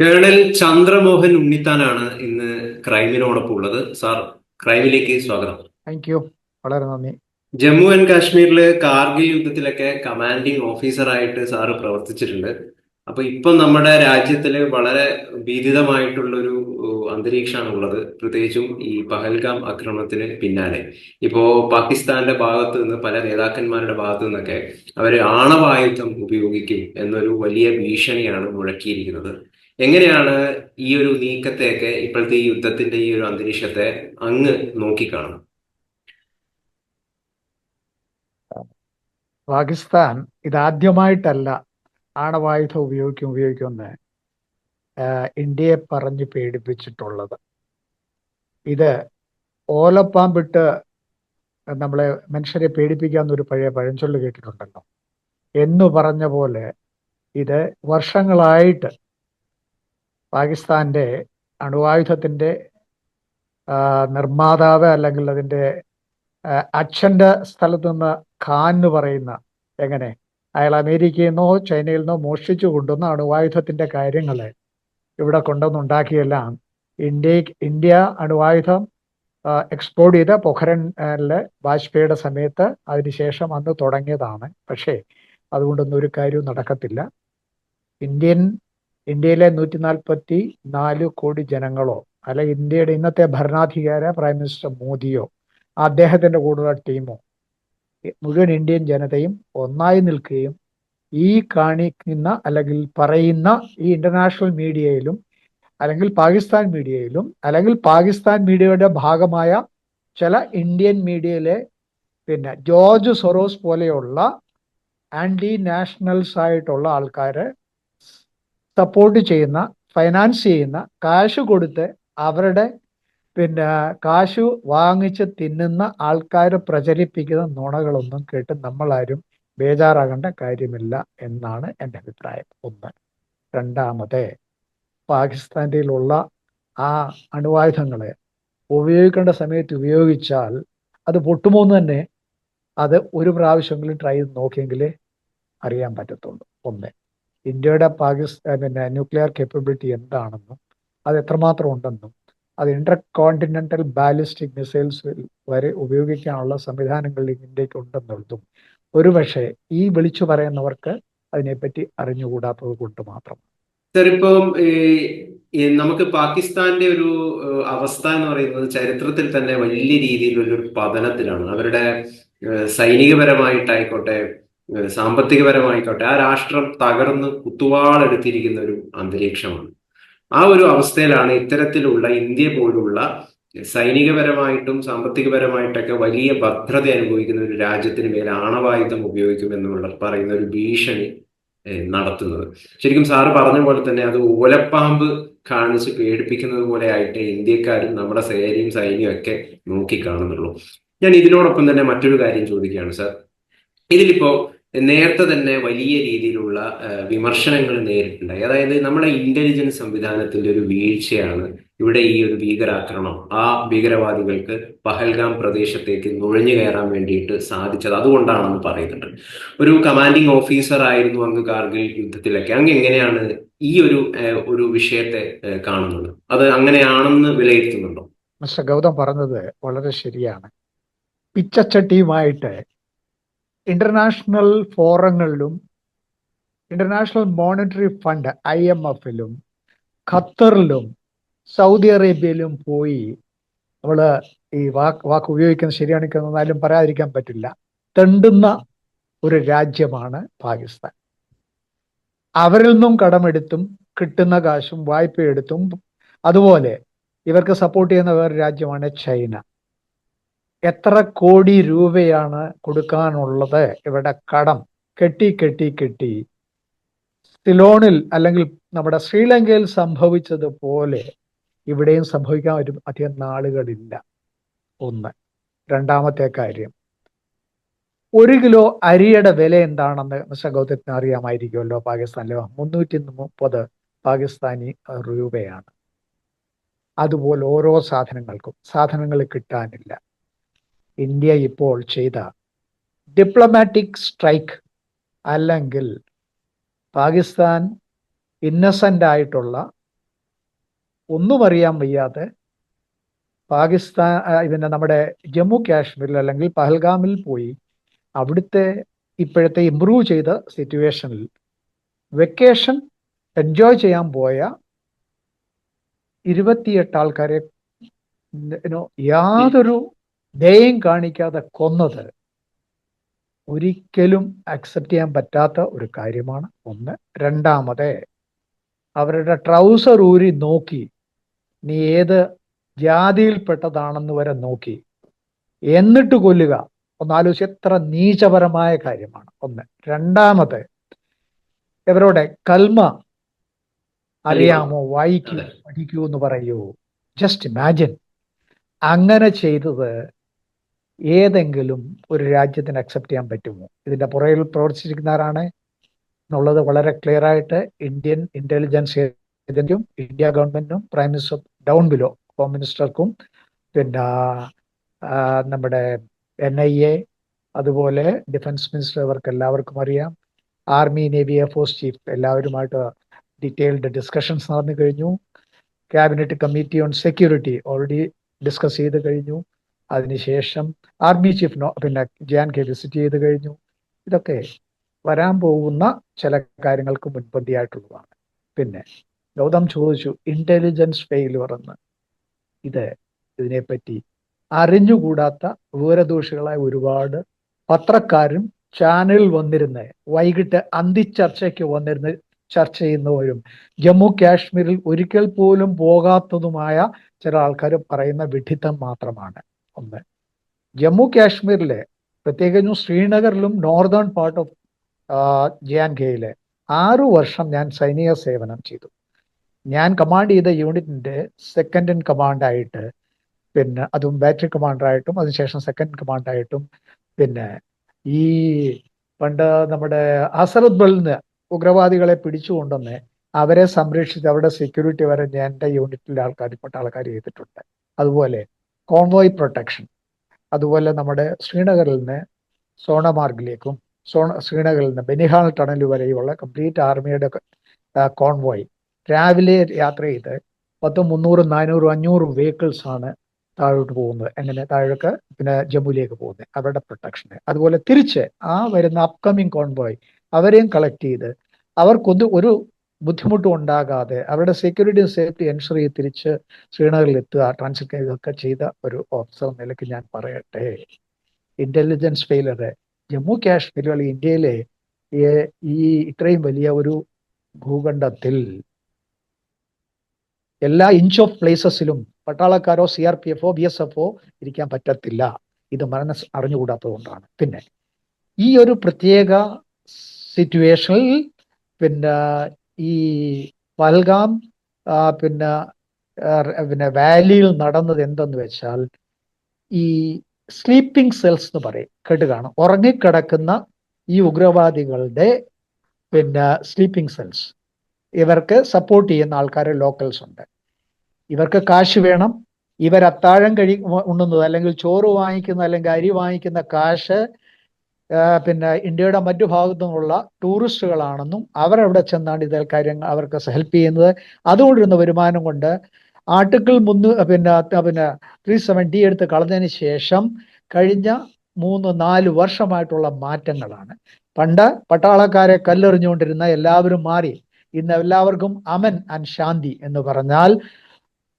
Colonel Chandramohan ഉണ്ണിത്താനാണ് ഇന്ന് ക്രൈമിനോടൊപ്പം ഉള്ളത്. Sir ക്രൈമിലേക്ക് സ്വാഗതം. താങ്ക് യു വളരെ നന്ദി. ജമ്മു ആൻഡ് കാശ്മീരിൽ കാർഗിൽ യുദ്ധത്തിലൊക്കെ കമാൻഡിംഗ് ഓഫീസറായിട്ട് സാറ് പ്രവർത്തിച്ചിട്ടുണ്ട്. അപ്പൊ ഇപ്പം നമ്മുടെ രാജ്യത്തിൽ വളരെ ഭീതിതമായിട്ടുള്ള ഒരു അന്തരീക്ഷമാണ് ഉള്ളത്. പ്രത്യേകിച്ചും ഈ പഹൽഗാം ആക്രമണത്തിന് പിന്നാലെ. ഇപ്പോ പാകിസ്ഥാന്റെ ഭാഗത്ത് നിന്ന് പല നേതാക്കന്മാരുടെ ഭാഗത്തു നിന്നൊക്കെ അവർ ആണവായുധം ഉപയോഗിക്കും എന്നൊരു വലിയ ഭീഷണിയാണ് മുഴക്കിയിരിക്കുന്നത്. എങ്ങനെയാണ് ഈ ഒരു നീക്കത്തെയൊക്കെ ഇപ്പോഴത്തെ ഈ യുദ്ധത്തിന്റെ ഈ ഒരു അന്തരീക്ഷത്തെ അങ്ങ് നോക്കിക്കാണും പാകിസ്ഥാൻ ഇതാദ്യമായിട്ടല്ല ആണവായുധം ഉപയോഗിക്കും ഉപയോഗിക്കുമെന്ന് ഇന്ത്യയെ പറഞ്ഞ് പേടിപ്പിച്ചിട്ടുള്ളത്. ഇത് ഓലപ്പാമ്പിട്ട് നമ്മളെ മനുഷ്യരെ പേടിപ്പിക്കാമെന്നൊരു പഴയ പഴഞ്ചൊല്ല് കേട്ടിട്ടുണ്ടല്ലോ. എന്ന് പറഞ്ഞ പോലെ ഇത് വർഷങ്ങളായിട്ട് പാകിസ്ഥാന്റെ അണുവായുധത്തിന്റെ നിർമ്മാതാവ് അല്ലെങ്കിൽ അതിന്റെ അച്ഛന്റെ സ്ഥലത്ത് നിന്ന് ഖാൻ എന്ന് പറയുന്ന എങ്ങനെ? അയാൾ അമേരിക്കയിൽ നിന്നോ ചൈനയിൽ നിന്നോ മോഷ്ടിച്ചു കൊണ്ടുവന്ന അണുവായുധത്തിന്റെ കാര്യങ്ങൾ ഇവിടെ കൊണ്ടുവന്നുണ്ടാക്കിയെല്ലാം ഇന്ത്യ ഇന്ത്യ അണുവായുധം എക്സ്പോർട്ട് ചെയ്ത പൊഖരനിലെ വാജ്പേയിയുടെ സമയത്ത് അതിനുശേഷം അന്ന് തുടങ്ങിയതാണ്. പക്ഷേ അതുകൊണ്ടൊന്നും ഒരു കാര്യവും നടക്കത്തില്ല. ഇന്ത്യൻ ഇന്ത്യയിലെ നൂറ്റി നാൽപ്പത്തി നാല് കോടി ജനങ്ങളോ അല്ലെ ഇന്ത്യയുടെ ഇന്നത്തെ ഭരണാധികാര പ്രൈം മിനിസ്റ്റർ മോദിയോ അദ്ദേഹത്തിന്റെ കൂടെയുള്ള ടീമോ മുഴുവൻ ഇന്ത്യൻ ജനതയും ഒന്നായി നിൽക്കുകയും ഈ കാണിക്കുന്ന അല്ലെങ്കിൽ പറയുന്ന ഈ ഇന്റർനാഷണൽ മീഡിയയിലും അല്ലെങ്കിൽ പാകിസ്ഥാൻ മീഡിയയിലും അല്ലെങ്കിൽ പാകിസ്ഥാൻ മീഡിയയുടെ ഭാഗമായ ചില ഇന്ത്യൻ മീഡിയയിലെ പിന്നെ ജോർജ് സൊറോസ് പോലെയുള്ള ആന്റി നാഷണൽസ് ആയിട്ടുള്ള ആൾക്കാരെ സപ്പോർട്ട് ചെയ്യുന്ന ഫൈനാൻസ് ചെയ്യുന്ന കാശ് കൊടുത്ത് അവരുടെ പിന്നെ കാശ് വാങ്ങിച്ച് തിന്നുന്ന ആൾക്കാർ പ്രചരിപ്പിക്കുന്ന നുണകളൊന്നും കേട്ട് നമ്മളാരും ബേജാറാകേണ്ട കാര്യമില്ല എന്നാണ് എന്റെ അഭിപ്രായം. ഒന്ന്. രണ്ടാമത് പാകിസ്ഥാനിലുള്ള ആ അണുവായുധങ്ങളെ ഉപയോഗിക്കേണ്ട സമയത്ത് ഉപയോഗിച്ചാൽ അത് പൊട്ടുമോ എന്ന് തന്നെ അത് ഒരു പ്രാവശ്യമെങ്കിലും ട്രൈ ചെയ്ത് നോക്കിയെങ്കിലേ അറിയാൻ പറ്റത്തുള്ളൂ. ഒന്ന്. ഇന്ത്യയുടെ പാകിസ്ഥാൻ പിന്നെ ന്യൂക്ലിയർ കേപ്പബിലിറ്റി എന്താണെന്നും അത് എത്രമാത്രം ഉണ്ടെന്നും അത് ഇന്റർ കോണ്ടിനെന്റൽ ബാലിസ്റ്റിക് മിസൈൽസ് വരെ ഉപയോഗിക്കാനുള്ള സംവിധാനങ്ങൾ ഇന്ത്യയ്ക്ക് ഉണ്ടെന്നുള്ളതും ഒരുപക്ഷെ ഈ വിളിച്ചു പറയുന്നവർക്ക് അതിനെപ്പറ്റി അറിഞ്ഞുകൂടാത്തത് കൊണ്ട് മാത്രം. സർ ഇപ്പം നമുക്ക് പാകിസ്ഥാന്റെ ഒരു അവസ്ഥ എന്ന് പറയുന്നത് ചരിത്രത്തിൽ തന്നെ വലിയ രീതിയിലുള്ള ഒരു പതനത്തിലാണ്. അവരുടെ സൈനികപരമായിട്ടായിക്കോട്ടെ സാമ്പത്തികപരമായിക്കോട്ടെ ആ രാഷ്ട്രം തകർന്ന് കുത്തുവാളെടുത്തിരിക്കുന്ന ഒരു അന്തരീക്ഷമാണ്. ആ ഒരു അവസ്ഥയിലാണ് ഇത്തരത്തിലുള്ള ഇന്ത്യ പോലുള്ള സൈനികപരമായിട്ടും സാമ്പത്തികപരമായിട്ടൊക്കെ വലിയ ഭദ്രത അനുഭവിക്കുന്ന ഒരു രാജ്യത്തിന് മേൽ ആണവായുധം ഉപയോഗിക്കുമെന്നുള്ള പറയുന്ന ഒരു ഭീഷണി നടത്തുന്നത്. ശരിക്കും സാറ് പറഞ്ഞ പോലെ തന്നെ അത് ഓലപ്പാമ്പ് കാണിച്ച് പേടിപ്പിക്കുന്നത് പോലെ ആയിട്ട് ഇന്ത്യക്കാരും നമ്മുടെ സേനയും സൈന്യവും ഒക്കെ നോക്കിക്കാണുന്നുള്ളൂ ഞാൻ ഇതിനോടൊപ്പം തന്നെ മറ്റൊരു കാര്യം ചോദിക്കുകയാണ് സാർ. ഇതിലിപ്പോ നേരത്തെ തന്നെ വലിയ രീതിയിലുള്ള വിമർശനങ്ങൾ നേരിട്ടുണ്ടായി അതായത് നമ്മുടെ ഇന്റലിജൻസ് സംവിധാനത്തിന്റെ ഒരു വീഴ്ചയാണ് ഇവിടെ ഈ ഒരു ഭീകരാക്രമണം. ആ ഭീകരവാദികൾക്ക് പഹൽഗാം പ്രദേശത്തേക്ക് നുഴഞ്ഞു കയറാൻ വേണ്ടിയിട്ട് സാധിച്ചത് അതുകൊണ്ടാണെന്ന് പറയുന്നുണ്ട്. ഒരു കമാൻഡിങ് ഓഫീസർ ആയിരുന്നു അങ്ങ് കാർഗിൽ യുദ്ധത്തിലൊക്കെ. അങ്ങ് എങ്ങനെയാണ് ഈ ഒരു ഒരു വിഷയത്തെ കാണുന്നത്? അത് അങ്ങനെയാണെന്ന് വിലയിരുത്തുന്നുണ്ടോ? മിസ്റ്റർ ഗൗതം പറഞ്ഞത് വളരെ ശരിയാണ്. പിച്ചച്ചട്ടിയുമായിട്ട് international ഫോറങ്ങളിലും international monetary fund I M എഫിലും ഖത്തറിലും സൗദി അറേബ്യയിലും പോയി നമ്മൾ ഈ വാക്ക് വാക്ക് ഉപയോഗിക്കുന്നത് ശരിയാണെങ്കിൽ എന്നാലും പറയാതിരിക്കാൻ പറ്റില്ല. തെണ്ടുന്ന ഒരു രാജ്യമാണ് പാകിസ്ഥാൻ. അവരിൽ നിന്നും കടമെടുത്തും കിട്ടുന്ന കാശും വായ്പയെടുത്തും അതുപോലെ ഇവർക്ക് സപ്പോർട്ട് ചെയ്യുന്ന വേറെ രാജ്യമാണ് ചൈന. എത്ര കോടി രൂപയാണ് കൊടുക്കാനുള്ളത്? ഇവിടെ കടം. കെട്ടി കെട്ടി കെട്ടി. സിലോണിൽ അല്ലെങ്കിൽ നമ്മുടെ ശ്രീലങ്കയിൽ സംഭവിച്ചതുപോലെ ഇവിടെയും സംഭവിക്കാൻ ഒരു അധികം നാളുകളില്ല. ഒന്ന്. രണ്ടാമത്തെ കാര്യം. ഒരു കിലോ അരിയുടെ വില എന്താണെന്ന് മിസ്റ്റർ ഗൗതത്തിന് അറിയാമായിരിക്കുമല്ലോ പാകിസ്ഥാനിലെ മുന്നൂറ്റി മുപ്പത് പാകിസ്ഥാനി രൂപയാണ്. അതുപോലെ ഓരോ സാധനങ്ങൾക്കും. സാധനങ്ങൾ കിട്ടാനില്ല. ഇന്ത്യ ഇപ്പോൾ ചെയ്ത ഡിപ്ലോമാറ്റിക് സ്ട്രൈക്ക് അല്ലെങ്കിൽ പാകിസ്ഥാൻ ഇന്നസെന്റ് ആയിട്ടുള്ള ഒന്നും അറിയാൻ വയ്യാതെ പാകിസ്ഥാൻ പിന്നെ നമ്മുടെ ജമ്മു കാശ്മീരിൽ അല്ലെങ്കിൽ പഹൽഗാമിൽ പോയി അവിടുത്തെ ഇപ്പോഴത്തെ ഇമ്പ്രൂവ് ചെയ്ത സിറ്റുവേഷനിൽ വെക്കേഷൻ എൻജോയ് ചെയ്യാൻ പോയ ഇരുപത്തിയെട്ട് ആൾക്കാരെ യാതൊരു ദയം കാണിക്കാതെ കൊന്നത് ഒരിക്കലും അക്സെപ്റ്റ് ചെയ്യാൻ പറ്റാത്ത ഒരു കാര്യമാണ്. ഒന്ന്. രണ്ടാമത് അവരുടെ ട്രൗസർ ഊരി നോക്കി. നീ ഏത് ജാതിയിൽപ്പെട്ടതാണെന്ന് വരെ നോക്കി. എന്നിട്ട് കൊല്ലുക. ഒന്നാലോചിച്ച് എത്ര നീചപരമായ കാര്യമാണ്. ഒന്ന്. രണ്ടാമത് ഇവരോടെ കൽമ അറിയാമോ? വായിക്കൂ. പഠിക്കൂ എന്ന് പറയൂ. ജസ്റ്റ് ഇമാജിൻ അങ്ങനെ ചെയ്തത് ഏതെങ്കിലും ഒരു രാജ്യത്തിന് അക്സെപ്റ്റ് ചെയ്യാൻ പറ്റുമോ? ഇതിന്റെ പുറകിൽ പ്രവർത്തിച്ചിരിക്കുന്നവരാണ് എന്നുള്ളത് വളരെ ക്ലിയർ ആയിട്ട് ഇന്ത്യൻ ഇന്റലിജൻസ് ഏജൻസിയും ഇന്ത്യ ഗവൺമെന്റിനും prime minister down below home മിനിസ്റ്റർക്കും പിന്നെ നമ്മുടെ എൻ ഐ എ അതുപോലെ ഡിഫൻസ് മിനിസ്റ്റർ ഇവർക്ക് എല്ലാവർക്കും അറിയാം. Army navy air force chief എല്ലാവരുമായിട്ട് ഡീറ്റെയിൽഡ് ഡിസ്കഷൻസ് നടന്നു കഴിഞ്ഞു. Cabinet committee on security already discuss ചെയ്ത് കഴിഞ്ഞു. അതിനുശേഷം ആർമി ചീഫ് പിന്നെ ജാൻ കെ വിസിറ്റ് ചെയ്ത് കഴിഞ്ഞു. ഇതൊക്കെ വരാൻ പോകുന്ന ചില കാര്യങ്ങൾക്ക് മുൻപന്തിയായിട്ടുള്ളതാണ്. പിന്നെ ഗൗതം ചോദിച്ചു ഇന്റലിജൻസ് ഫെയിലുവർ എന്ന്. ഇത് ഇതിനെപ്പറ്റി അറിഞ്ഞുകൂടാത്ത വിവരദോഷികളായ ഒരുപാട് പത്രക്കാരും ചാനലിൽ വന്നിരുന്ന് വൈകിട്ട് അന്തിച്ചർച്ചയ്ക്ക് വന്നിരുന്ന് ചർച്ച ചെയ്യുന്നവരും ജമ്മു കാശ്മീരിൽ ഒരിക്കൽ പോലും പോകാത്തതുമായ ചില ആൾക്കാർ പറയുന്ന വിഡിത്തം മാത്രമാണ്. ഒന്ന്. ജമ്മു കാശ്മീരിലെ പ്രത്യേകിച്ചും ശ്രീനഗറിലും northern part of J and കെയിലെ ആറു വർഷം ഞാൻ സൈനിക സേവനം ചെയ്തു. ഞാൻ കമാൻഡ് ചെയ്ത യൂണിറ്റിന്റെ സെക്കൻഡ് ഇൻ കമാൻഡായിട്ട് പിന്നെ അതും ബാറ്ററി കമാൻഡറായിട്ടും അതിനുശേഷം സെക്കൻഡ് കമാൻഡായിട്ടും പിന്നെ ഈ പണ്ട് നമ്മുടെ അസറുദ്ബിൽ ഉഗ്രവാദികളെ പിടിച്ചുകൊണ്ടുവന്ന് അവരെ സംരക്ഷിച്ച് അവരുടെ സെക്യൂരിറ്റി വരെ എന്റെ യൂണിറ്റിലെ ആൾക്കാർ പെട്ട ആൾക്കാർ ചെയ്തിട്ടുണ്ട്. അതുപോലെ കോൺവോയ് പ്രൊട്ടക്ഷൻ അതുപോലെ നമ്മുടെ ശ്രീനഗറിൽ നിന്ന് സോണമാർഗിലേക്കും സോണ ശ്രീനഗറിൽ നിന്ന് ബനിഹാൾ ടണൽ വരെയുള്ള കംപ്ലീറ്റ് ആർമിയുടെ കോൺവോയ് രാവിലെ യാത്ര ചെയ്ത് പത്ത് മുന്നൂറ് നാനൂറ് അഞ്ഞൂറ് വെഹിക്കിൾസ് ആണ് താഴോട്ട് പോകുന്നത്. എങ്ങനെ? താഴേക്ക് പിന്നെ ജമ്മുവിലേക്ക് പോകുന്നത്. അവരുടെ പ്രൊട്ടക്ഷന് അതുപോലെ തിരിച്ച് ആ വരുന്ന അപ്കമിങ് കോൺവോയ് അവരെയും കളക്ട് ചെയ്ത് അവർക്കൊന്ന് ഒരു ബുദ്ധിമുട്ടും ഉണ്ടാകാതെ അവരുടെ സെക്യൂരിറ്റിയും സേഫ്റ്റി എൻഷർ ചെയ്ത് തിരിച്ച് ശ്രീനഗറിൽ എത്തുക ട്രാൻസിറ്റ് ഇതൊക്കെ ചെയ്ത ഒരു ഓഫീസർ നിലയ്ക്ക് ഞാൻ പറയട്ടെ. ഇന്റലിജൻസ് ഫെയിലർ ജമ്മു കാശ്മീരുകൾ ഇന്ത്യയിലെ ഈ- ഇത്രയും വലിയ ഒരു ഭൂഖണ്ഡത്തിൽ എല്ലാ ഇഞ്ച് ഓഫ് പ്ലേസസിലും പട്ടാളക്കാരോ സി ആർ പി എഫോ ബി എസ് എഫോ ഇരിക്കാൻ പറ്റത്തില്ല. ഇത് മനസ്സ് അറിഞ്ഞുകൂടാത്തതുകൊണ്ടാണ് പിന്നെ ഈ ഒരു പ്രത്യേക സിറ്റുവേഷനിൽ പിന്നെ ഈ പൽഗാം പിന്നെ പിന്നെ വാലിയിൽ നടന്നത് എന്തെന്ന് വെച്ചാൽ ഈ സ്ലീപ്പിംഗ് സെൽസ് എന്ന് പറയും കേട്ട് കാണും ഉറങ്ങിക്കിടക്കുന്ന ഈ ഉഗ്രവാദികളുടെ പിന്നെ സ്ലീപ്പിംഗ് സെൽസ്. ഇവർക്ക് സപ്പോർട്ട് ചെയ്യുന്ന ആൾക്കാർ ലോക്കൽസ് ഉണ്ട്. ഇവർക്ക് കാശ് വേണം. ഇവർ അത്താഴം കഴി ഉണ്ണുന്നത് അല്ലെങ്കിൽ ചോറ് വാങ്ങിക്കുന്ന അല്ലെങ്കിൽ അരി വാങ്ങിക്കുന്ന കാശ് പിന്നെ ഇന്ത്യയുടെ മറ്റു ഭാഗത്തു നിന്നുള്ള ടൂറിസ്റ്റുകളാണെന്നും അവരവിടെ ചെന്നാണ് ഇതേ കാര്യങ്ങൾ അവർക്ക് ഹെൽപ്പ് ചെയ്യുന്നത്. അതുകൊണ്ടിരുന്ന വരുമാനം കൊണ്ട് ആർട്ടിക്കിൾ മുന്ന് പിന്നെ പിന്നെ ത്രീ സെവന്റി എടുത്ത് കളഞ്ഞതിന് ശേഷം കഴിഞ്ഞ മൂന്ന് നാല് വർഷമായിട്ടുള്ള മാറ്റങ്ങളാണ്. പണ്ട് പട്ടാളക്കാരെ കല്ലെറിഞ്ഞുകൊണ്ടിരുന്ന എല്ലാവരും മാറി. ഇന്ന് എല്ലാവർക്കും അമൻ ആൻഡ് ശാന്തി എന്ന് പറഞ്ഞാൽ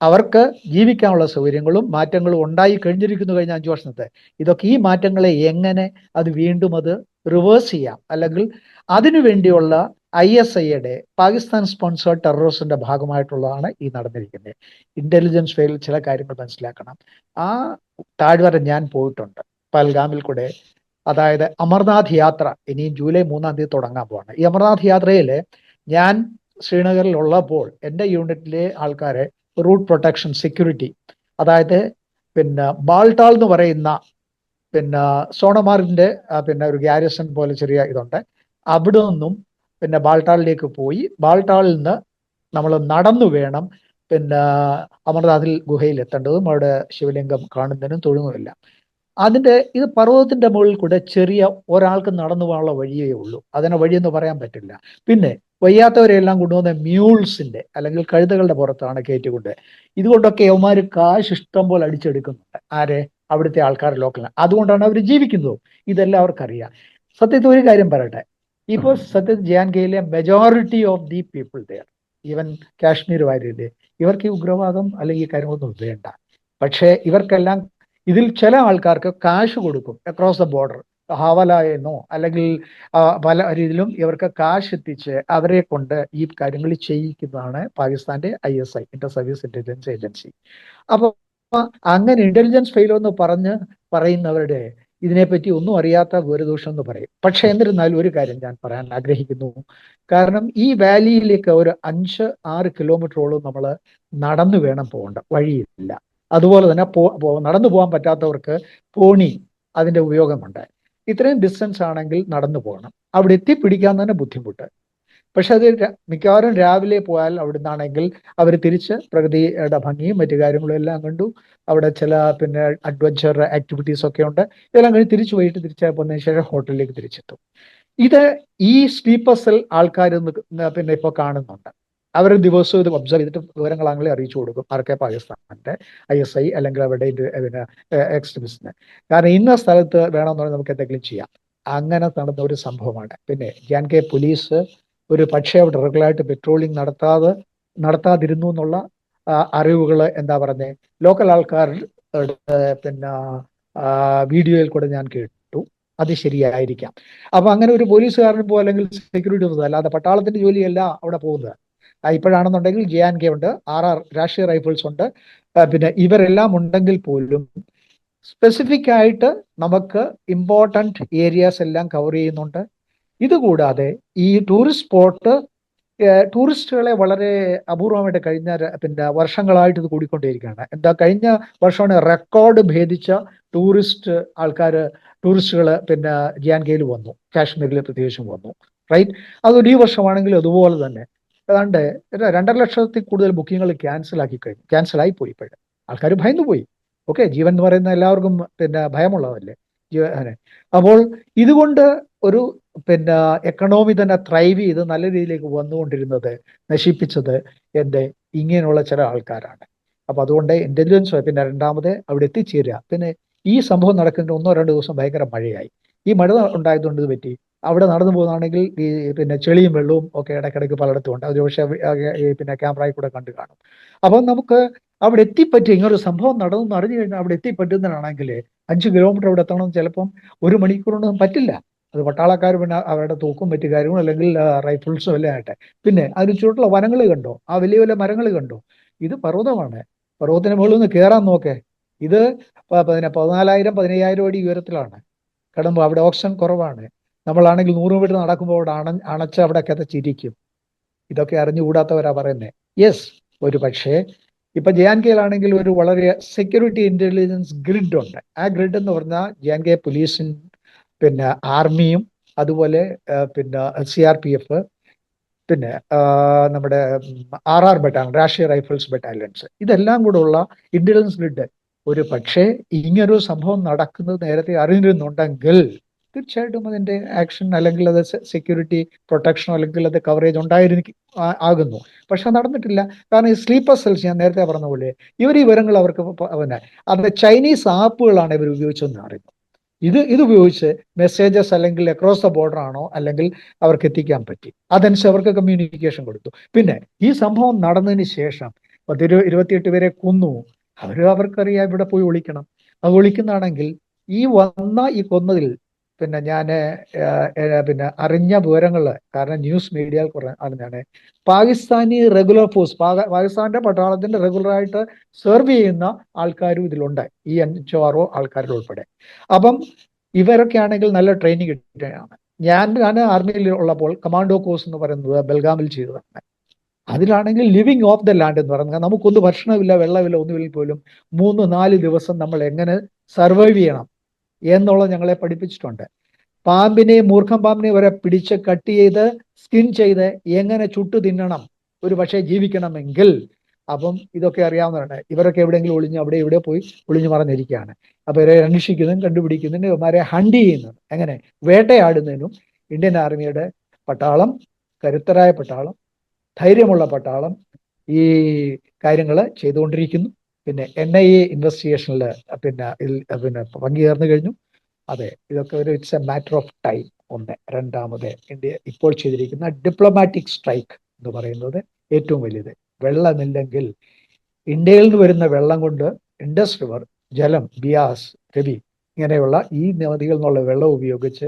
അവർക്ക് ജീവിക്കാനുള്ള സൗകര്യങ്ങളും മാറ്റങ്ങളും ഉണ്ടായി കഴിഞ്ഞിരിക്കുന്നു കഴിഞ്ഞ അഞ്ചു വർഷത്തെ. ഇതൊക്കെ ഈ മാറ്റങ്ങളെ എങ്ങനെ അത് വീണ്ടും അത് റിവേഴ്സ് ചെയ്യാം? അല്ലെങ്കിൽ അതിനു വേണ്ടിയുള്ള ഐ എസ് ഐയുടെ പാകിസ്ഥാൻ സ്പോൺസേർഡ് ടെററിസ്റ്റിന്റെ ഭാഗമായിട്ടുള്ളതാണ് ഈ നടന്നിരിക്കുന്നത്. ഇന്റലിജൻസ് ഫെയിൽ ചില കാര്യങ്ങൾ മനസ്സിലാക്കണം. ആ താഴ്വര ഞാൻ പോയിട്ടുണ്ട്. പൽഗാമിൽ കൂടെ. അതായത് അമർനാഥ് യാത്ര. ഇനിയും ജൂലൈ മൂന്നാം തീയതി തുടങ്ങാൻ പോവാണ്. ഈ അമർനാഥ് യാത്രയിൽ ഞാൻ ശ്രീനഗറിൽ ഉള്ളപ്പോൾ എന്റെ യൂണിറ്റിലെ ആൾക്കാരെ റൂട്ട് പ്രൊട്ടക്ഷൻ സെക്യൂരിറ്റി. അതായത് പിന്നെ ബാൾട്ടാൾ എന്ന് പറയുന്ന പിന്നെ സോണമാറിന്റെ പിന്നെ ഒരു ഗ്യാരിസൺ പോലെ ചെറിയ ഇതുണ്ട്. അവിടെ നിന്നും പിന്നെ ബാൾട്ടാളിലേക്ക് പോയി. ബാൾട്ടാളിൽ നിന്ന് നമ്മൾ നടന്നു വേണം പിന്നെ അമർനാഥിൽ ഗുഹയിൽ എത്തേണ്ടതും അവിടെ ശിവലിംഗം കാണുന്നതിനും തൊഴുന്നുമില്ല അതിന്റെ ഇത് പർവതത്തിന്റെ മുകളിൽ കൂടെ ചെറിയ ഒരാൾക്ക് നടന്നു പോകാനുള്ള വഴിയേ ഉള്ളൂ. അതിനെ വഴിയെന്ന് പറയാൻ പറ്റില്ല. പിന്നെ വയ്യാത്തവരെല്ലാം കൊണ്ടുവന്ന മ്യൂൾസിന്റെ അല്ലെങ്കിൽ കഴുതകളുടെ പുറത്താണ് കയറ്റിക്കൊണ്ട്. ഇതുകൊണ്ടൊക്കെ യവന്മാർ കാശ് ഇഷ്ടം പോലെ അടിച്ചെടുക്കുന്നുണ്ട്. ആരെ? അവിടുത്തെ ആൾക്കാർ ലോക്കലിന് അതുകൊണ്ടാണ് അവർ ജീവിക്കുന്നത്. ഇതെല്ലാം അവർക്കറിയാം. സത്യത്തിൽ ഒരു കാര്യം പറയട്ടെ. ഇപ്പോൾ സത്യത്തിൽ ജെ ആൻഡ് കെയിലെ majority of the people there even Kashmir വാര്യയിലെ ഇവർക്ക് ഈ ഉഗ്രവാദം അല്ലെങ്കിൽ ഈ കാര്യങ്ങളൊന്നും വേണ്ട. പക്ഷേ ഇവർക്കെല്ലാം ഇതിൽ ചില ആൾക്കാർക്ക് കാശ് കൊടുക്കും. അക്രോസ് ദ ബോർഡർ ഹാവല എന്നോ അല്ലെങ്കിൽ പല രീതിയിലും ഇവർക്ക് കാശ് എത്തിച്ച് അവരെ കൊണ്ട് ഈ കാര്യങ്ങൾ ചെയ്യിക്കുന്നതാണ് പാകിസ്ഥാന്റെ I S I inter service intelligence agency അപ്പോൾ അങ്ങനെ ഇന്റലിജൻസ് ഫെയിലോ എന്ന് പറഞ്ഞ് പറയുന്നവരുടെ ഇതിനെപ്പറ്റി ഒന്നും അറിയാത്ത ഗുരുദോഷം എന്ന് പറയും. പക്ഷെ എന്നിരുന്നാലും ഒരു കാര്യം ഞാൻ പറയാൻ ആഗ്രഹിക്കുന്നു. കാരണം ഈ വാലിയിലേക്ക് ഒരു അഞ്ച് ആറ് കിലോമീറ്ററോളം നമ്മൾ നടന്നു വേണം പോകേണ്ട വഴിയില്ല. അതുപോലെ തന്നെ നടന്നു പോകാൻ പറ്റാത്തവർക്ക് പോണി അതിന്റെ ഉപയോഗമുണ്ട്. ഇത്രയും ഡിസ്റ്റൻസ് ആണെങ്കിൽ നടന്നു പോകണം. അവിടെ എത്തിപ്പിടിക്കാൻ തന്നെ ബുദ്ധിമുട്ട്. പക്ഷെ അത് മിക്കവാറും രാവിലെ പോയാൽ അവിടെ നിന്നാണെങ്കിൽ അവർ തിരിച്ച് പ്രകൃതിയുടെ ഭംഗിയും മറ്റു കാര്യങ്ങളും എല്ലാം കണ്ടു. അവിടെ ചില പിന്നെ അഡ്വഞ്ചർ ആക്ടിവിറ്റീസ് ഒക്കെ ഉണ്ട്. ഇതെല്ലാം കഴിഞ്ഞ് തിരിച്ചു പോയിട്ട് തിരിച്ച് ശേഷം ഹോട്ടലിലേക്ക് തിരിച്ചെത്തും. ഇത് ഈ സ്ലീപ്പേഴ്സിൽ ആൾക്കാർ പിന്നെ ഇപ്പോൾ കാണുന്നുണ്ട്. അവർ ദിവസവും ഇത് ഒബ്സർവ് ചെയ്തിട്ട് വിവരങ്ങൾ അങ്ങനെ അറിയിച്ചു കൊടുക്കും. ആർക്കെ പാകിസ്ഥാന്റെ ഐ എസ് ഐ അല്ലെങ്കിൽ അവരുടെ ഇത് പിന്നെ എക്സ്ട്രീമിസ്റ്റിന് കാരണം ഇന്ന സ്ഥലത്ത് വേണമെന്നുണ്ടെങ്കിൽ നമുക്ക് എന്തെങ്കിലും ചെയ്യാം. അങ്ങനെ നടന്ന ഒരു സംഭവമാണ്. പിന്നെ ജാൻ കെ പോലീസ് ഒരു പക്ഷേ അവിടെ റെഗുലറായിട്ട് പെട്രോളിംഗ് നടത്താതെ നടത്താതിരുന്നു എന്നുള്ള അറിവുകൾ എന്താ പറഞ്ഞേ ലോക്കൽ ആൾക്കാർ പിന്നെ വീഡിയോയിൽ കൂടെ ഞാൻ കേട്ടു. അത് ശരിയായിരിക്കാം. അപ്പൊ അങ്ങനെ ഒരു പോലീസുകാരൻ പോ അല്ലെങ്കിൽ സെക്യൂരിറ്റി അല്ലാതെ പട്ടാളത്തിന്റെ ജോലിയല്ല അവിടെ പോകുന്നത്. ഇപ്പോഴാണെന്നുണ്ടെങ്കിൽ ജെ ആൻഡ് കെ ഉണ്ട് ആർ ആർ രാഷ്ട്രീയ റൈഫിൾസ് ഉണ്ട്. പിന്നെ ഇവരെല്ലാം ഉണ്ടെങ്കിൽ പോലും സ്പെസിഫിക് ആയിട്ട് നമുക്ക് ഇമ്പോർട്ടന്റ് ഏരിയാസ് എല്ലാം കവർ ചെയ്യുന്നുണ്ട്. ഇതുകൂടാതെ ഈ ടൂറിസ്റ്റ് സ്പോട്ട് ടൂറിസ്റ്റുകളെ വളരെ അപൂർവമായിട്ട് കഴിഞ്ഞ പിന്നെ വർഷങ്ങളായിട്ട് ഇത് കൂടിക്കൊണ്ടേയിരിക്കുകയാണ്. എന്താ കഴിഞ്ഞ വർഷമാണ് റെക്കോർഡ് ഭേദിച്ച ടൂറിസ്റ്റ് ആൾക്കാർ ടൂറിസ്റ്റുകൾ പിന്നെ ജാൻ കെയിൽ വന്നു കാശ്മീരിൽ പ്രത്യേകിച്ചും വന്നു റൈറ്റ് അതൊരു ഈ വർഷമാണെങ്കിൽ അതുപോലെ തന്നെ. ഏതാണ്ട് രണ്ടര ലക്ഷത്തിൽ കൂടുതൽ ബുക്കിങ്ങുകൾ ക്യാൻസൽ ആക്കി കഴിഞ്ഞു. ക്യാൻസൽ ആയി പോയി ഇപ്പോഴും. ആൾക്കാർ ഭയന്നു പോയി. ഓക്കെ ജീവൻ എന്ന് പറയുന്ന എല്ലാവർക്കും പിന്നെ ഭയമുള്ളതല്ലേ? ജീവ- അപ്പോൾ ഇതുകൊണ്ട് ഒരു പിന്നെ എക്കണോമി തന്നെ ത്രൈവ് ചെയ്ത് നല്ല രീതിയിലേക്ക് വന്നുകൊണ്ടിരുന്നത് നശിപ്പിച്ചത് എന്റെ ഇങ്ങനെയുള്ള ചില ആൾക്കാരാണ്. അപ്പൊ അതുകൊണ്ട് ഇന്റലിജൻസ് പിന്നെ രണ്ടാമത് അവിടെ എത്തിച്ചേരുക. പിന്നെ ഈ സംഭവം നടക്കുന്ന ഒന്നോ രണ്ടോ ദിവസം ഭയങ്കര മഴയായി. ഈ മഴ ഉണ്ടായതുകൊണ്ട് പറ്റി. അവിടെ നടന്നു പോകുന്നതാണെങ്കിൽ ഈ പിന്നെ ചെളിയും വെള്ളവും ഒക്കെ ഇടയ്ക്കിടയ്ക്ക് പലയിടത്തും ഉണ്ട് അത് പിന്നെ ക്യാമറയിൽ കൂടെ കണ്ടു കാണും. അപ്പം നമുക്ക് അവിടെ എത്തിപ്പറ്റി ഇങ്ങനെ ഒരു സംഭവം നടന്നു അറിഞ്ഞു കഴിഞ്ഞാൽ അവിടെ എത്തിപ്പറ്റുന്നതാണെങ്കിൽ അഞ്ച് കിലോമീറ്റർ അവിടെ എത്തണം. ചിലപ്പം ഒരു മണിക്കൂറൊന്നും പറ്റില്ല. അത് പട്ടാളക്കാർ പിന്നെ അവരുടെ തൂക്കും മറ്റു കാര്യങ്ങളും അല്ലെങ്കിൽ റൈഫിൾസും എല്ലാം ആട്ടെ പിന്നെ അതിന് ചുറ്റുള്ള വനങ്ങൾ കണ്ടോ? ആ വലിയ വലിയ മരങ്ങൾ കണ്ടോ? ഇത് പർവതമാണ്. പർവതത്തിന് മുകളിൽ നിന്ന് കയറാൻ നോക്കേ. ഇത് പിന്നെ പതിനാലായിരം പതിനയ്യായിരം അടി ഉയരത്തിലാണ്. കിടമ്പോൾ അവിടെ ഓക്സിജൻ കുറവാണ്. നമ്മളാണെങ്കിൽ നൂറ് മീറ്റർ നടക്കുമ്പോൾ അവിടെ അണ അണച്ച് അവിടെ ചിരിക്കും. ഇതൊക്കെ അറിഞ്ഞുകൂടാത്തവരാ പറയുന്നത് യെസ് ഒരു പക്ഷേ ഇപ്പൊ ജെ ആൻ കെയിലാണെങ്കിൽ ഒരു വളരെ സെക്യൂരിറ്റി ഇന്റലിജൻസ് ഗ്രിഡ് ഉണ്ട്. ആ ഗ്രിഡ് എന്ന് പറഞ്ഞാൽ ജെ ആൻ കെ പോലീസും പിന്നെ ആർമിയും അതുപോലെ പിന്നെ സി ആർ പി എഫ് പിന്നെ നമ്മുടെ R R battalion Rashtriya rifles battalions ഇതെല്ലാം കൂടെ ഉള്ള ഇന്റലിജൻസ് ഗ്രിഡ് ഒരു പക്ഷേ ഇങ്ങനൊരു സംഭവം നടക്കുന്നത് നേരത്തെ അറിഞ്ഞിരുന്നുണ്ടെങ്കിൽ തീർച്ചയായിട്ടും അതിന്റെ ആക്ഷൻ അല്ലെങ്കിൽ അത് സെക്യൂരിറ്റി പ്രൊട്ടക്ഷനോ അല്ലെങ്കിൽ അത് കവറേജ് ഉണ്ടായിരിക്കും ആകുന്നു. പക്ഷെ നടന്നിട്ടില്ല. കാരണം ഈ സ്ലീപ്പർ സെൽസ് ഞാൻ നേരത്തെ പറഞ്ഞ പോലെ ഇവർ ഈ വിവരങ്ങൾ അവർക്ക് പിന്നെ അത് ചൈനീസ് ആപ്പുകളാണ് ഇവർ ഉപയോഗിച്ചതെന്ന് അറിയുന്നു. ഇത് ഇത് ഉപയോഗിച്ച് മെസ്സേജസ് അല്ലെങ്കിൽ അക്രോസ് ദ ബോർഡർ ആണോ അല്ലെങ്കിൽ അവർക്ക് എത്തിക്കാൻ പറ്റി. അതനുസരിച്ച് അവർക്ക് കമ്മ്യൂണിക്കേഷൻ കൊടുത്തു. പിന്നെ ഈ സംഭവം നടന്നതിന് ശേഷം പത്തിരു ഇരുപത്തിയെട്ട് പേരെ കൊന്നു. അവർ അവർക്കറിയാം ഇവിടെ പോയി ഒളിക്കണം. അത് ഒളിക്കുന്നതാണെങ്കിൽ ഈ വന്ന ഈ കൊന്നതിൽ പിന്നെ ഞാൻ പിന്നെ അറിഞ്ഞ വിവരങ്ങൾ കാരണം ന്യൂസ് മീഡിയ അറിഞ്ഞാണ്. പാകിസ്ഥാനി റെഗുലർ ഫോഴ്സ് പാകിസ്ഥാന്റെ പട്ടാളത്തിന്റെ റെഗുലറായിട്ട് സെർവ് ചെയ്യുന്ന ആൾക്കാരും ഇതിലുണ്ട്. ഈ അഞ്ചോ ആറോ ഉൾപ്പെടെ. അപ്പം ഇവരൊക്കെ ആണെങ്കിൽ നല്ല ട്രെയിനിങ് കിട്ടുകയാണ്. ഞാൻ ഞാൻ ആർമിയിൽ ഉള്ളപ്പോൾ കമാൻഡോ കോഴ്സ് എന്ന് പറയുന്നത് ബൽഗാമിൽ ചെയ്തതാണ്. അതിലാണെങ്കിൽ ലിവിങ് ഓഫ് ദ ലാൻഡ് എന്ന് പറയുന്നത്. നമുക്കൊന്നും ഭക്ഷണമില്ല വെള്ളമില്ല ഒന്നുമില്ല പോലും മൂന്ന് നാല് ദിവസം നമ്മൾ എങ്ങനെ സർവൈവ് ചെയ്യണം? എന്നുള്ളത് ഞങ്ങളെ പഠിപ്പിച്ചിട്ടുണ്ട്. പാമ്പിനെ മൂർഖം പാമ്പിനെ വരെ പിടിച്ച് കട്ട് ചെയ്ത് സ്കിൻ ചെയ്ത് എങ്ങനെ ചുട്ടു തിന്നണം? ഒരു പക്ഷേ ജീവിക്കണമെങ്കിൽ. അപ്പം ഇതൊക്കെ അറിയാവുന്നതാണ് ഇവരൊക്കെ എവിടെയെങ്കിലും ഒളിഞ്ഞ് അവിടെ ഇവിടെ പോയി ഒളിഞ്ഞു മറഞ്ഞിരിക്കുകയാണ്. അപ്പോൾ ഇവരെ അന്വേഷിക്കുന്നതും കണ്ടുപിടിക്കുന്നതിനും ഇവന്മാരെ ഹണ്ട് ചെയ്യുന്നതും. എങ്ങനെ? വേട്ടയാടുന്നതിനും ഇന്ത്യൻ ആർമിയുടെ പട്ടാളം കരുത്തരായ പട്ടാളം ധൈര്യമുള്ള പട്ടാളം ഈ കാര്യങ്ങൾ ചെയ്തുകൊണ്ടിരിക്കുന്നു. പിന്നെ എൻ ഐ എ ഇൻവെസ്റ്റിഗേഷനിൽ പിന്നെ പിന്നെ പങ്കുചേർന്നു കഴിഞ്ഞു. അതെ ഇതൊക്കെ ഒരു it's a matter of time ഒന്ന് രണ്ടാമത് ഇന്ത്യ ഇപ്പോൾ ചെയ്തിരിക്കുന്ന ഡിപ്ലോമാറ്റിക് സ്ട്രൈക്ക് എന്ന് പറയുന്നത് ഏറ്റവും വലിയത് വെള്ളമില്ലെങ്കിൽ ഇന്ത്യയിൽ നിന്ന് വരുന്ന വെള്ളം കൊണ്ട് ഇൻഡസ് റിവർ ജലം ബിയാസ് രവി ഇങ്ങനെയുള്ള ഈ നദികളിൽ നിന്നുള്ള വെള്ളം ഉപയോഗിച്ച്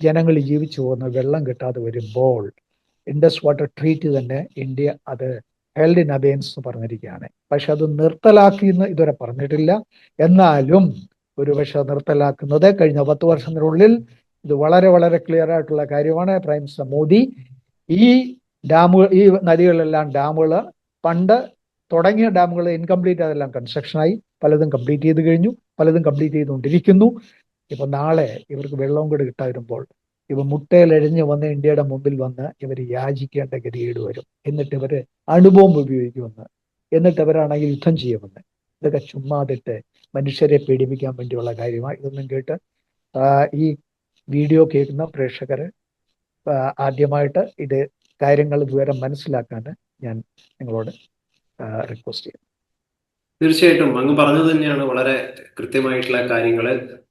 ജനങ്ങൾ ജീവിച്ചു പോകുന്ന വെള്ളം കിട്ടാതെ വരുമ്പോൾ ഇൻഡസ് വാട്ടർ ട്രീറ്റ് തന്നെ ഇന്ത്യ അത് ഹെൽഡ് ഇൻ അബേൻസ് എന്ന് പറഞ്ഞിരിക്കുകയാണ്. പക്ഷെ അത് നിർത്തലാക്കി എന്ന് ഇതുവരെ പറഞ്ഞിട്ടില്ല. എന്നാലും ഒരു പക്ഷെ നിർത്തലാക്കുന്നത് കഴിഞ്ഞ പത്ത് വർഷത്തിനുള്ളിൽ ഇത് വളരെ വളരെ ക്ലിയർ ആയിട്ടുള്ള കാര്യമാണ്. പ്രൈം മിനിസ്റ്റർ മോദി ഈ ഡാമുകൾ ഈ നദികളിലെല്ലാം ഡാമുകൾ പണ്ട് തുടങ്ങിയ ഡാമുകൾ ഇൻകംപ്ലീറ്റ് അതെല്ലാം കൺസ്ട്രക്ഷനായി പലതും കംപ്ലീറ്റ് ചെയ്ത് കഴിഞ്ഞു. പലതും കംപ്ലീറ്റ് ചെയ്തുകൊണ്ടിരിക്കുന്നു. ഇപ്പൊ നാളെ ഇവർക്ക് വെള്ളവും കൂടി കിട്ടാതിരുമ്പോൾ ഇവ മുട്ടയിലഴിഞ്ഞു വന്ന് ഇന്ത്യയുടെ മുമ്പിൽ വന്ന് ഇവർ യാചിക്കേണ്ട ഗതികേട് വരും. എന്നിട്ട് ഇവർ അണുബോംബ് ഉപയോഗിക്കുമെന്ന്. എന്നിട്ട് അവരാണെങ്കിൽ യുദ്ധം ചെയ്യുമെന്ന്. ഇതൊക്കെ ചുമ്മാതിട്ട് മനുഷ്യരെ പീഡിപ്പിക്കാൻ വേണ്ടിയുള്ള കാര്യമാണ് ഇതൊന്നും കേട്ട് ഈ വീഡിയോ കേൾക്കുന്ന പ്രേക്ഷകർ ആദ്യമായിട്ട് ഇത് കാര്യങ്ങൾ വിവരം മനസ്സിലാക്കാൻ ഞാൻ നിങ്ങളോട് റിക്വസ്റ്റ് ചെയ്യുന്നു. തീർച്ചയായിട്ടും. അങ്ങ് പറഞ്ഞത് തന്നെയാണ് വളരെ കൃത്യമായിട്ടുള്ള കാര്യങ്ങൾ. ഏഹ്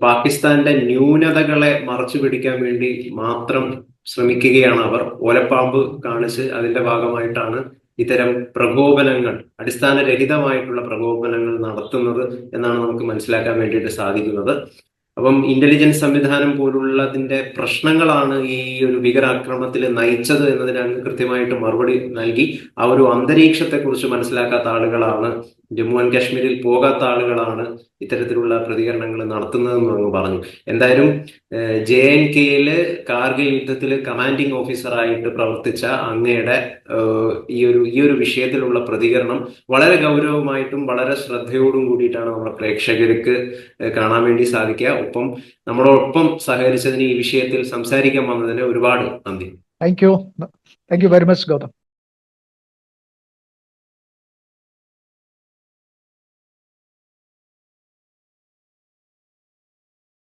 പാകിസ്ഥാന്റെ ന്യൂനതകളെ മറച്ചു പിടിക്കാൻ വേണ്ടി മാത്രം ശ്രമിക്കുകയാണ് അവർ. ഓലപ്പാമ്പ് കാണിച്ച് അതിന്റെ ഭാഗമായിട്ടാണ് ഇത്തരം പ്രകോപനങ്ങൾ അടിസ്ഥാനരഹിതമായിട്ടുള്ള പ്രകോപനങ്ങൾ നടത്തുന്നത് എന്നാണ് നമുക്ക് മനസ്സിലാക്കാൻ വേണ്ടിയിട്ട് സാധിക്കുന്നത്. അപ്പം ഇന്റലിജൻസ് സംവിധാനം പോലുള്ളതിന്റെ പ്രശ്നങ്ങളാണ് ഈ ഒരു ഭീകരാക്രമണത്തിൽ നയിച്ചത് എന്നതിന് കൃത്യമായിട്ട് മറുപടി നൽകി. ആ ഒരു അന്തരീക്ഷത്തെ കുറിച്ച് മനസ്സിലാക്കാത്ത ആളുകളാണ് ജമ്മു ആൻഡ് കാശ്മീരിൽ പോകാത്ത ആളുകളാണ് ഇത്തരത്തിലുള്ള പ്രതികരണങ്ങൾ നടത്തുന്നതെന്ന് അങ്ങ് പറഞ്ഞു. എന്തായാലും ജെ എൻ കെയിൽ കാർഗിൽ യുദ്ധത്തിൽ കമാൻഡിംഗ് ഓഫീസറായിട്ട് പ്രവർത്തിച്ച അങ്ങയുടെ ഈ ഒരു ഈ ഒരു വിഷയത്തിലുള്ള പ്രതികരണം വളരെ ഗൗരവമായിട്ടും വളരെ ശ്രദ്ധയോടും കൂടിയിട്ടാണ് നമ്മുടെ പ്രേക്ഷകർക്ക് കാണാൻ വേണ്ടി സാധിക്കുക. ഒപ്പം നമ്മളോടൊപ്പം സഹകരിച്ചതിന് ഈ വിഷയത്തിൽ സംസാരിക്കാൻ വന്നതിന് ഒരുപാട് നന്ദി. Thank you thank you very much Gautam